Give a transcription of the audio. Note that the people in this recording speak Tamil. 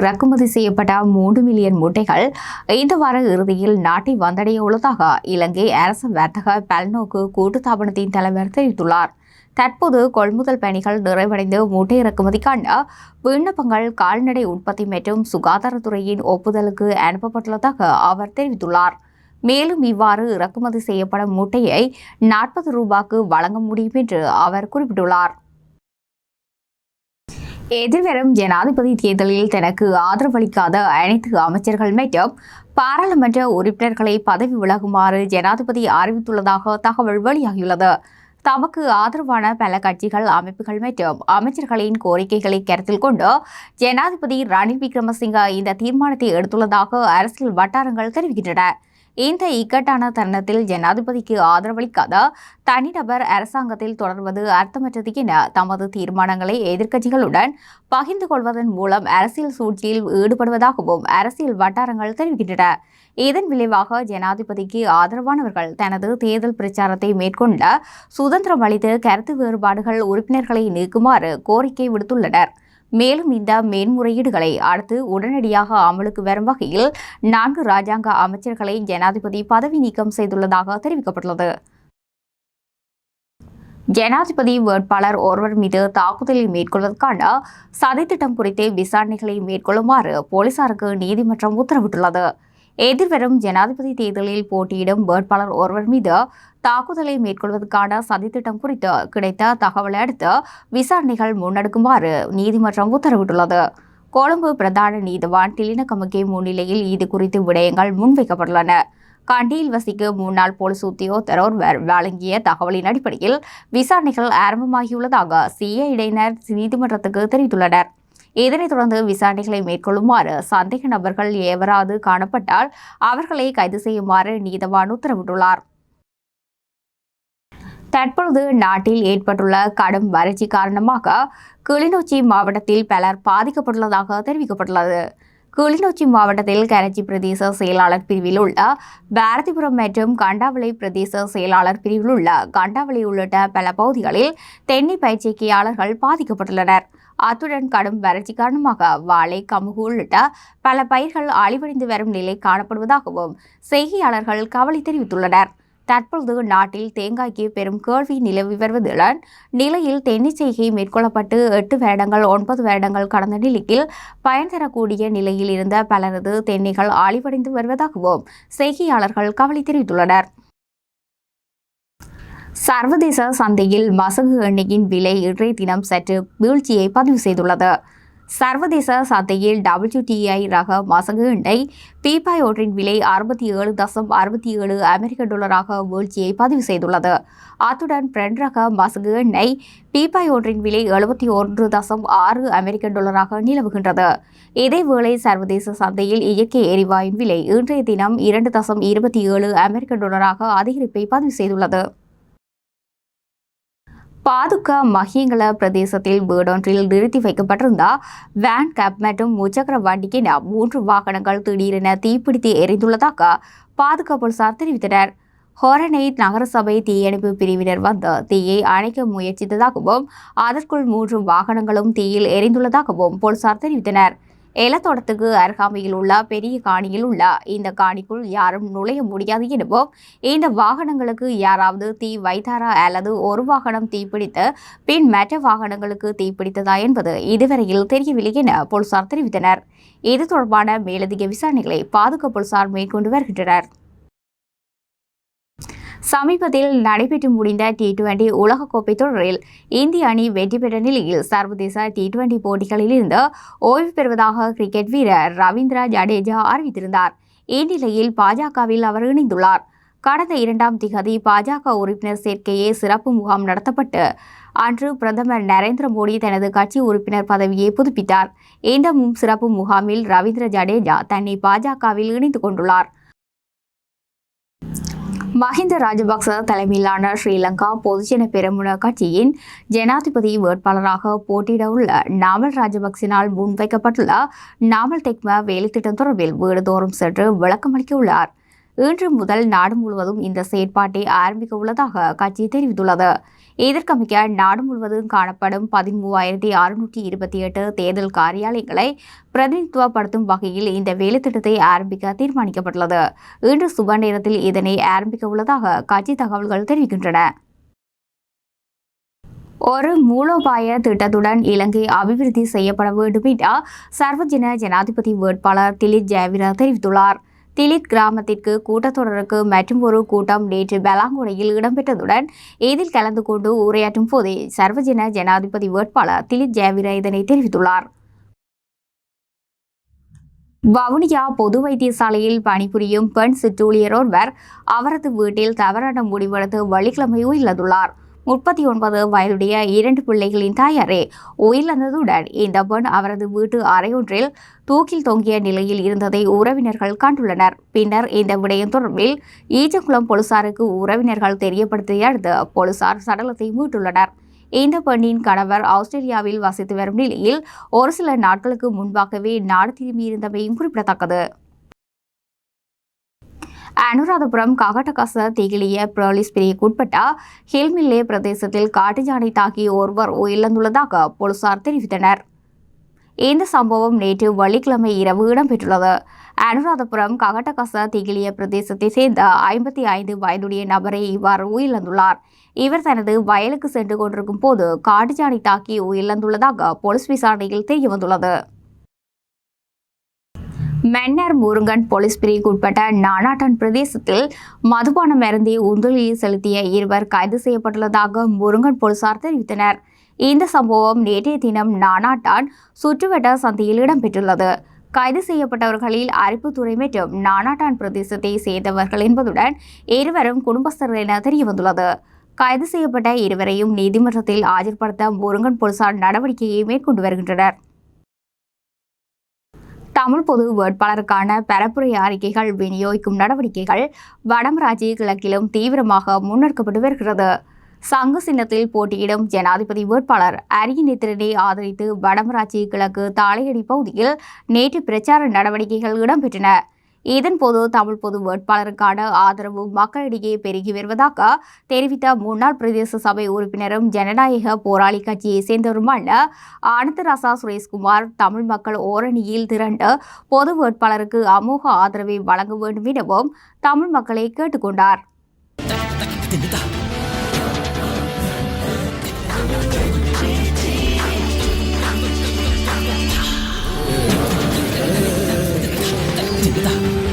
இறக்குமதி செய்யப்பட்ட மூன்று மில்லியன் முட்டைகள் இந்த வார இறுதியில் நாட்டை வந்தடைய உள்ளதாக இலங்கை அரசு வர்த்தக பல்நோக்கு கூட்டுத்தாபனத்தின் தலைவர் தெரிவித்துள்ளார். தற்போது கொள்முதல் பணிகள் நிறைவடைந்து முட்டை இறக்குமதிக்கான விண்ணப்பங்கள் கால்நடை உற்பத்தி மற்றும் சுகாதாரத்துறையின் ஒப்புதலுக்கு அனுப்பப்பட்டுள்ளதாக அவர் தெரிவித்துள்ளார். மேலும் இவ்வாறு இறக்குமதி செய்யப்படும் மூட்டையை நாற்பது ரூபாய்க்கு வழங்க முடியும் என்று அவர் குறிப்பிட்டுள்ளார். எதிர்வரும் ஜனாதிபதி தேர்தலில் தனக்கு ஆதரவளிக்காத அனைத்து அமைச்சர்கள் மற்றும் பாராளுமன்ற உறுப்பினர்களை பதவி விலகுமாறு ஜனாதிபதி அறிவித்துள்ளதாக தகவல் வெளியாகியுள்ளது. தமக்கு ஆதரவான பல கட்சிகள் அமைப்புகள் மற்றும் அமைச்சர்களின் கோரிக்கைகளை கருத்தில் கொண்டு ஜனாதிபதி ரணில் விக்ரமசிங்க இந்த தீர்மானத்தை எடுத்துள்ளதாக அரசியல் வட்டாரங்கள் தெரிவிக்கின்றன. இந்த இக்கட்டான தருணத்தில் ஜனாதிபதிக்கு ஆதரவளிக்காத தனிநபர் அரசாங்கத்தில் தொடர்வது அர்த்தமற்றது என தமது தீர்மானங்களை எதிர்க்கட்சிகளுடன் பகிர்ந்து கொள்வதன் மூலம் அரசியல் சூழ்ச்சியில் ஈடுபடுவதாகவும் அரசியல் வட்டாரங்கள் தெரிவிக்கின்றன. இதன் விளைவாக ஜனாதிபதிக்கு ஆதரவானவர்கள் தனது தேர்தல் பிரச்சாரத்தை மேற்கொண்ட சுதந்திரம் அளித்து கருத்து வேறுபாடுகள் உறுப்பினர்களை நீக்குமாறு கோரிக்கை விடுத்துள்ளனர். மேலும் இந்த மேன்முறையீடுகளை அடுத்து உடனடியாக அமலுக்கு வரும் வகையில் நான்கு ராஜாங்க அமைச்சர்களை ஜனாதிபதி பதவி நீக்கம் செய்துள்ளதாக தெரிவிக்கப்பட்டுள்ளது. ஜனாதிபதி வேட்பாளர் ஒருவர் மீது தாக்குதலை மேற்கொள்வதற்கான சதித்திட்டம் குறித்து விசாரணைகளை மேற்கொள்ளுமாறு போலீசாருக்கு நீதிமன்றம் உத்தரவிட்டுள்ளது. எதிர்வரும் ஜனாதிபதி தேர்தலில் போட்டியிடும் வேட்பாளர் ஒருவர் மீது தாக்குதலை மேற்கொள்வதற்கான சதித்திட்டம் குறித்து கிடைத்த தகவலை அடுத்து விசாரணைகள் முன்னெடுக்குமாறு நீதிமன்றம் உத்தரவிட்டுள்ளது. கொழும்பு பிரதான நீதிவான் டிலினகமகே முன்னிலையில் இது குறித்து விடயங்கள் முன்வைக்கப்பட்டுள்ளன. கண்டியில் வசிக்கும் முன்னாள் போலீஸ் உத்தியோகத்தர் ஒருவர் வழங்கிய தகவலின் அடிப்படையில் விசாரணைகள் ஆரம்பமாகியுள்ளதாக சிஏ இடையினர் நீதிமன்றத்துக்கு தெரிவித்துள்ளனர். இதனைத் தொடர்ந்து விசாரணைகளை மேற்கொள்ளுமாறு சந்தேக நபர்கள் எவராது காணப்பட்டால் அவர்களை கைது செய்யுமாறு நீதவான் உத்தரவிட்டுள்ளார். தற்பொழுது நாட்டில் ஏற்பட்டுள்ள கடும் வறட்சி காரணமாக கிளிநொச்சி மாவட்டத்தில் பலர் பாதிக்கப்பட்டுள்ளதாக தெரிவிக்கப்பட்டுள்ளது. கிளிநொச்சி மாவட்டத்தில் கரச்சி பிரதேச செயலாளர் பிரிவில் உள்ள பாரதிபுரம் மற்றும் கண்டாவளை பிரதேச செயலாளர் பிரிவில் உள்ள கண்டாவளி உள்ளிட்ட பல பகுதிகளில் தென்னை பயிற்சிக்கையாளர்கள் பாதிக்கப்பட்டுள்ளனர். அத்துடன் கடும் வறட்சி காரணமாக வாழை கமுகு உள்ளிட்ட பல பயிர்கள் அழிவடைந்து வரும் நிலை காணப்படுவதாகவும் செய்தியாளர்கள் கவலை தெரிவித்துள்ளனர். தற்பொழுது நாட்டில் தேங்காய்க்கு பெரும் கேள்வி நிலவி வருவதுடன் நிலையில் தென்னிச்சைகை மேற்கொள்ளப்பட்டு எட்டு வருடங்கள் ஒன்பது வருடங்கள் கடந்த நிலையில் பயன் தரக்கூடிய நிலையில் இருந்த பலரது தென்னைகள் ஆழிவடைந்து வருவதாகவும் செய்தியாளர்கள் கவலை தெரிவித்துள்ளனர். சர்வதேச சந்தையில் மசகு எண்ணெயின் விலை இன்றைய தினம் சற்று வீழ்ச்சியை பதிவு செய்துள்ளது. சர்வதேச சந்தையில் டபிள்யூடிஐ ரக மசகு எண்ணெய் பீப்பாய் ஒன்றின் விலை அறுபத்தி ஏழு தசம் அறுபத்தி ஏழு அமெரிக்க டாலராக வீழ்ச்சியை பதிவு செய்துள்ளது. அத்துடன் பிரெண்ட் ரக மசகு எண்ணெய் பீப்பாய் ஒன்றின் விலை எழுபத்தி ஒன்று தசம் ஆறு அமெரிக்க டாலராக நிலவுகின்றது. இதேவேளை சர்வதேச சந்தையில் இயற்கை எரிவாயின் விலை இன்றைய தினம் இரண்டு தசம் இருபத்தி ஏழு அமெரிக்க டாலராக அதிகரிப்பை பதிவு செய்துள்ளது. பாதுகா மஹியங்கல பிரதேசத்தில் வீடொன்றில் நிறுத்தி வைக்கப்பட்டிருந்த வேன் கேப் மற்றும் முச்சக்கர வண்டிக்கென மூன்று வாகனங்கள் திடீரென தீப்பிடித்து எரிந்துள்ளதாக பாதுகா போலீசார் தெரிவித்தனர். ஹொரனை நகரசபை தீயணைப்பு பிரிவினர் வந்து தீயை அணைக்க முயற்சித்ததாகவும் அதற்குள் மூன்று வாகனங்களும் தீயில் எரிந்துள்ளதாகவும் போலீசார் தெரிவித்தனர். ஏலத்தோட்டத்துக்கு அருகாமையில் உள்ள பெரிய காணியில் உள்ள இந்த காணிக்குள் யாரும் நுழைய முடியாது எனவும் இந்த வாகனங்களுக்கு யாராவது தீ வைத்தாரா அல்லது ஒரு வாகனம் தீப்பிடித்து பின் மற்ற வாகனங்களுக்கு தீப்பிடித்ததா என்பது இதுவரையில் தெரியவில்லை என போலீசார் தெரிவித்தனர். இது தொடர்பான மேலதிக விசாரணைகளை பாதுகாப்பு போலீசார் மேற்கொண்டு வருகின்றனர். சமீபத்தில் நடைபெற்று முடிந்த டி டுவெண்டி உலகக்கோப்பை தொடரில் இந்திய அணி வெற்றி பெற்ற நிலையில் சர்வதேச டி டுவெண்டி போட்டிகளில் இருந்து ஓய்வு பெறுவதாக கிரிக்கெட் வீரர் ரவீந்திரா ஜடேஜா அறிவித்திருந்தார். இந்நிலையில் பாஜகவில் அவர் இணைந்துள்ளார். கடந்த இரண்டாம் திகதி பாஜக உறுப்பினர் சேர்க்கையே சிறப்பு முகாம் நடத்தப்பட்டு அன்று பிரதமர் நரேந்திர மோடி தனது கட்சி உறுப்பினர் பதவியை புதுப்பித்தார். இந்த சிறப்பு முகாமில் ரவீந்திர ஜடேஜா தன்னை பாஜகவில் இணைந்து கொண்டுள்ளார். மஹிந்த ராஜபக்ச தலைமையிலான ஸ்ரீலங்கா பொதுஜன பெருமுன கட்சியின் ஜனாதிபதி வேட்பாளராக போட்டியிட உள்ள நாமல் ராஜபக்சினால் முன்வைக்கப்பட்டுள்ள நாமல் தெக்ம வேலைத்திட்டம் தொடர்பில் வீடுதோறும் சென்று விளக்கமளிக்க உள்ளார். இன்று முதல் நாடு முழுவதும் இந்த செயற்பாட்டை ஆரம்பிக்க உள்ளதாக கட்சி தெரிவித்துள்ளது. இதற்கமைக்க நாடு முழுவதும் காணப்படும் பதிமூவாயிரத்தி அறுநூற்றி இருபத்தி எட்டு தேர்தல் காரியாலயங்களை பிரதிநிதித்துவப்படுத்தும் வகையில் இந்த வேலைத்திட்டத்தை ஆரம்பிக்க தீர்மானிக்கப்பட்டுள்ளது. இன்று சுப நேரத்தில் இதனை ஆரம்பிக்க உள்ளதாக கட்சி தகவல்கள் தெரிவிக்கின்றன. ஒரு மூலோபாய திட்டத்துடன் இலங்கை அபிவிருத்தி செய்யப்பட வேண்டும் என சர்வஜன ஜனாதிபதி வேட்பாளர் திலீப் ஜெயவீரா தெரிவித்துள்ளார். திலித் கிராமத்திற்கு கூட்டத்தொடருக்கு மற்றும் ஒரு கூட்டம் நேற்று பெலாங்குடையில் இடம்பெற்றதுடன் இதில் கலந்து கொண்டு உரையாற்றும் போதே சர்வஜன ஜனாதிபதி வேட்பாளர் திலித் ஜெயவீர இதனை தெரிவித்துள்ளார். வவுனியா பொது வைத்தியசாலையில் பணிபுரியும் பெண் சிற்றூழியர் ஒருவர் அவரது வீட்டில் தவறான முடிவெடுத்து வெள்ளிக்கிழமை உயிரிழந்துள்ளார். முப்பத்தி ஒன்பது வயதுடைய இரண்டு பிள்ளைகளின் தாயாரே. உயிரிழந்ததுடன் இந்த பெண் அவரது வீட்டு அறையொன்றில் தூக்கில் தொங்கிய நிலையில் இருந்ததை உறவினர்கள் கண்டுள்ளனர். பின்னர் இந்த விடயம் தொடர்பில் ஈச்சக்குளம் போலீசாருக்கு உறவினர்கள் தெரியப்படுத்திய அடுத்து போலீசார் சடலத்தை மீட்டுள்ளனர். இந்த பெண்ணின் கணவர் ஆஸ்திரேலியாவில் வசித்து வரும் நிலையில் ஒரு சில நாட்களுக்கு முன்பாகவே நாடு திரும்பியிருந்தமையும் குறிப்பிடத்தக்கது. அனுராதபுரம் ககட்டகச திகிலிய போலீஸ் பிரிவுக்குட்பட்ட ஹில்மில்லே பிரதேசத்தில் காட்டு யானை தாக்கி ஒருவர் உயிரிழந்துள்ளதாக போலீசார் தெரிவித்தனர். இந்த சம்பவம் நேற்று வெள்ளிக்கிழமை இரவு இடம்பெற்றுள்ளது. அனுராதபுரம் ககட்டகச திகிலிய பிரதேசத்தை சேர்ந்த ஐம்பத்தி ஐந்து வயதுடைய நபரை இவ்வாறு உயிரிழந்துள்ளார். இவர் தனது வயலுக்கு சென்று கொண்டிருக்கும் போது காட்டுச்சாணி தாக்கி உயிரிழந்துள்ளதாக போலீஸ் விசாரணையில் தெரியவந்துள்ளது. மென்னர் முருங்கன் போலீஸ் பிரிவுக்குட்பட்ட நானாட்டன் பிரதேசத்தில் மதுபானம் அருந்தி உந்துளியில் செலுத்திய இருவர் கைது செய்யப்பட்டுள்ளதாக முருங்கன் போலீசார் தெரிவித்தனர். இந்த சம்பவம் நேற்றைய தினம் நானாட்டான் சுற்றுவட்ட சந்தையில் இடம்பெற்றுள்ளது. கைது செய்யப்பட்டவர்களில் அரிப்புத்துறை மற்றும் நானாட்டான் பிரதேசத்தை சேர்ந்தவர்கள் என்பதுடன் இருவரும் குடும்பஸ்தர் என தெரியவந்துள்ளது. கைது செய்யப்பட்ட இருவரையும் நீதிமன்றத்தில் ஆஜர்படுத்த முருங்கன் போலீசார் நடவடிக்கையை மேற்கொண்டு வருகின்றனர். தமிழ் பொது வேட்பாளருக்கான பரப்புரை அறிக்கைகள் விநியோகிக்கும் நடவடிக்கைகள் வடமராட்சி கிழக்கிலும் தீவிரமாக முன்னெடுக்கப்பட்டு வருகிறது. சங்கு சின்னத்தில் போட்டியிடும் ஜனாதிபதி வேட்பாளர் அரியநேத்திரனை ஆதரித்து வடமராட்சி கிழக்கு தாளையடி பகுதியில் நேற்று பிரச்சார நடவடிக்கைகள் இடம்பெற்றன. இதன்போது தமிழ் பொது வேட்பாளருக்கான ஆதரவு மக்களிடையே பெருகி வருவதாக தெரிவித்த முன்னாள் பிரதேச சபை உறுப்பினரும் ஜனநாயக போராளி கட்சியை சேர்ந்தவருமான அனந்தராசா சுரேஷ்குமார் தமிழ் மக்கள் ஓரணியில் திரண்டு பொது வேட்பாளருக்கு அமோக ஆதரவை வழங்க வேண்டும் எனவும் தமிழ் மக்களை கேட்டுக்கொண்டார். 简单的